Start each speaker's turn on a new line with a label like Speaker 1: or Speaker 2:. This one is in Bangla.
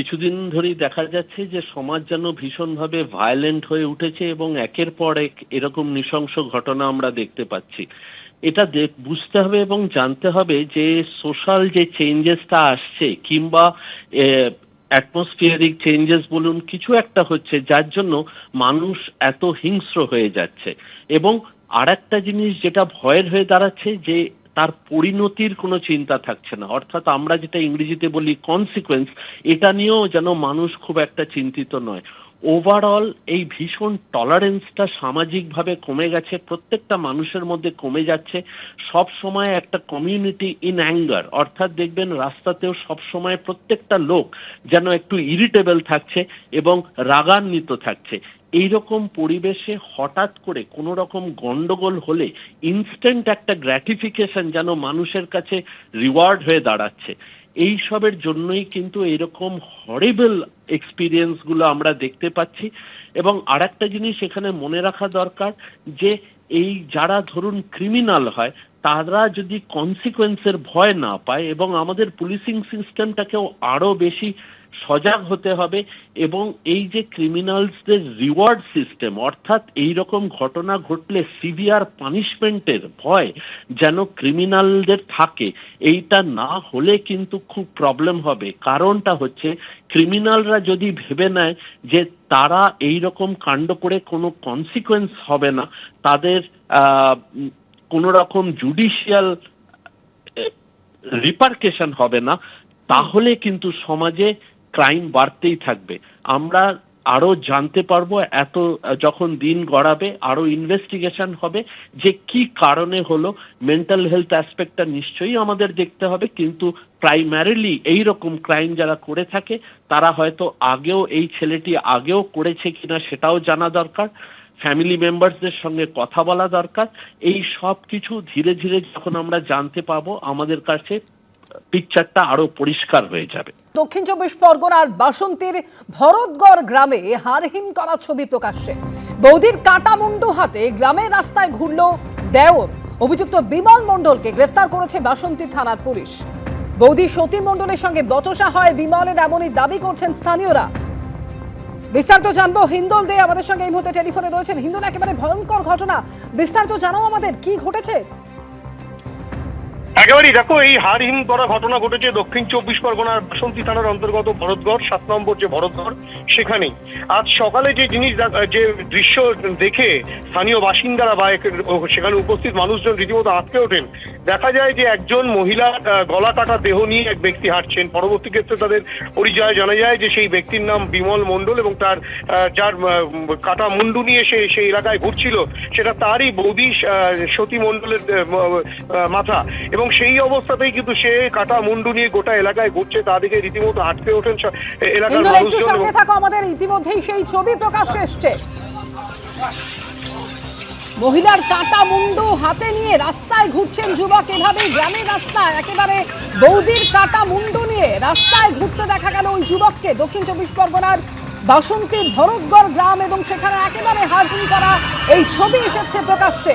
Speaker 1: কিছুদিন ধরেই দেখা যাচ্ছে যে সমাজ যেন ভীষণভাবে ভায়োলেন্ট হয়ে উঠেছে এবং একের পর এক এরকম নৃশংস ঘটনা আমরা দেখতে পাচ্ছি। এটা বুঝতে হবে এবং জানতে হবে যে সোশ্যাল যে চেঞ্জেসটা আসছে কিংবা অ্যাটমসফিয়ারিক চেঞ্জেস বলুন, কিছু একটা হচ্ছে যার জন্য মানুষ এত হিংস্র হয়ে যাচ্ছে। এবং আর একটা জিনিস যেটা ভয়ের হয়ে দাঁড়াচ্ছে যে তার পরিণতির কোনো চিন্তা থাকছে না। অর্থাৎ আমরা যেটা ইংরেজিতে বলি কনসিকোয়েন্স এটা নিয়েও যেন মানুষ খুব একটা চিন্তিত নয়। ওভারঅল এই ভীষণ টলারেন্সটা সামাজিকভাবে কমে গেছে, প্রত্যেকটা মানুষের মধ্যে কমে যাচ্ছে। সব সময় একটা কমিউনিটি ইন অ্যাঙ্গার অর্থাৎ দেখবেন রাস্তাতেও সব সময় প্রত্যেকটা লোক যেন একটু ইরিটেবল থাকছে এবং রাগান্বিত থাকছে। এইরকম পরিবেশে হঠাৎ করে কোনো রকম গন্ডগোল হলে ইনস্ট্যান্ট একটা গ্র্যাটিফিকেশন যেন মানুষের কাছে রিওয়ার্ড হয়ে দাঁড়াচ্ছে। এই সবের জন্যই কিন্তু এরকম হরিবল এক্সপিরিয়েন্সগুলো আমরা দেখতে পাচ্ছি। এবং আর একটা জিনিস এখানে মনে রাখা দরকার যে এই যারা ধরুন ক্রিমিনাল হয়, তারা যদি কনসিকোয়েন্সের ভয় না পায় এবং আমাদের পুলিশিং সিস্টেমটাকেও আরও বেশি সজাগ হতে হবে এবং এই যে ক্রিমিনালসদের রিওয়ার্ড সিস্টেম অর্থাৎ এই রকম ঘটনা ঘটলে সিভিয়ার পানিশমেন্টের ভয় যেন ক্রিমিনালদের থাকে, এইটা না হলে কিন্তু খুব প্রবলেম হবে। কারণটা হচ্ছে ক্রিমিনালরা যদি ভেবে নেয় যে তারা এই রকম কাণ্ড করে কোনো কনসিকোয়েন্স হবে না, তাদের কোনো রকম জুডিশিয়াল রিপার্কেশন হবে না, তাহলে কিন্তু সমাজে ক্রাইম বাড়তেই থাকবে। আমরা আরও জানতে পারব এত, যখন দিন গড়াবে, আরও ইনভেস্টিগেশন হবে যে কি কারণে হলো মেন্টাল হেলথ অ্যাসপেক্টটা নিশ্চয়ই আমাদের দেখতে হবে, কিন্তু প্রাইমারিলি এই রকম ক্রাইম যারা করে থাকে, তারা হয়তো আগেও এই ছেলেটি আগেও করেছে কিনা সেটাও জানা দরকার। ফ্যামিলি মেম্বারসদের সঙ্গে কথা বলা দরকার। এই সব কিছু ধীরে ধীরে যখন আমরা জানতে পাবো, আমাদের কাছে পিকচারটা আরও পরিষ্কার হয়ে যাবে।
Speaker 2: দক্ষিণ চব্বিশ পরগনার বাসন্তীর ভরতগড় গ্রামে হারহিম করা ছবি প্রকাশ্যে। বৌদির কাটা মুন্ডু হাতে গ্রামের রাস্তায় ঘুরল দেওর। অভিযুক্ত বিমল মণ্ডলকে গ্রেফতার করেছে বাসন্তী থানার পুলিশ। বৌদি সতী মণ্ডলের সঙ্গে বচসা হয় বিমলের এমনই দাবি করছেন স্থানীয়রা। বিস্তারিত জানব হিন্দল দে আমাদের সঙ্গে এই মুহূর্তে টেলিফোনে রয়েছেন। হিন্দল, একেবারে ভয়ঙ্কর ঘটনা। বিস্তারিত জানাও আমাদের, কি ঘটেছে?
Speaker 3: একেবারেই দেখো, এই হারহিম করা ঘটনা ঘটেছে দক্ষিণ চব্বিশ পরগনার বাসন্তী থানার অন্তর্গত ভরতগড়, সাত নম্বর যে ভরতগড়, সেখানেই। আজ সকালে যে জিনিস যে দৃশ্য দেখে স্থানীয় বাসিন্দারা বা সেখানে উপস্থিত মানুষজন রীতিমতো আটকে ওঠেন দেখা যায় যে একজন মহিলা গলা কাটা দেহ নিয়ে এক ব্যক্তি হাঁটছেন। পরবর্তী ক্ষেত্রে তাদের পরিচয় জানা যায় যে সেই ব্যক্তির নাম বিমল মণ্ডল এবং তার যার কাটা মুন্ডু নিয়ে সে সেই এলাকায় ঘুরছিল সেটা তারই বৌদি সতী মণ্ডলের মাথা। এবং সেই অবস্থাতেই কিন্তু সে কাটা মুন্ডু নিয়ে গোটা এলাকায় ঘুরছে তাদেরকে রীতিমতো আটকে ওঠেন এলাকার মানুষজন।
Speaker 2: থাকো আমাদের ইতিমধ্যেই সেই ছবি প্রকাশ্যে এসছে। মহিলার কাঁটা মুন্ডু হাতে নিয়ে রাস্তায় ঘুরছেন যুবক। এভাবেই গ্রামের রাস্তায় একেবারে বৌদির কাঁটা মুন্ডু নিয়ে রাস্তায় ঘুরতে দেখা গেল ওই যুবককে। দক্ষিণ চব্বিশ পরগনার বাসন্তীর ভরতগড় গ্রাম এবং সেখানে একেবারে হারহিন করা এই ছবি এসেছে প্রকাশ্যে।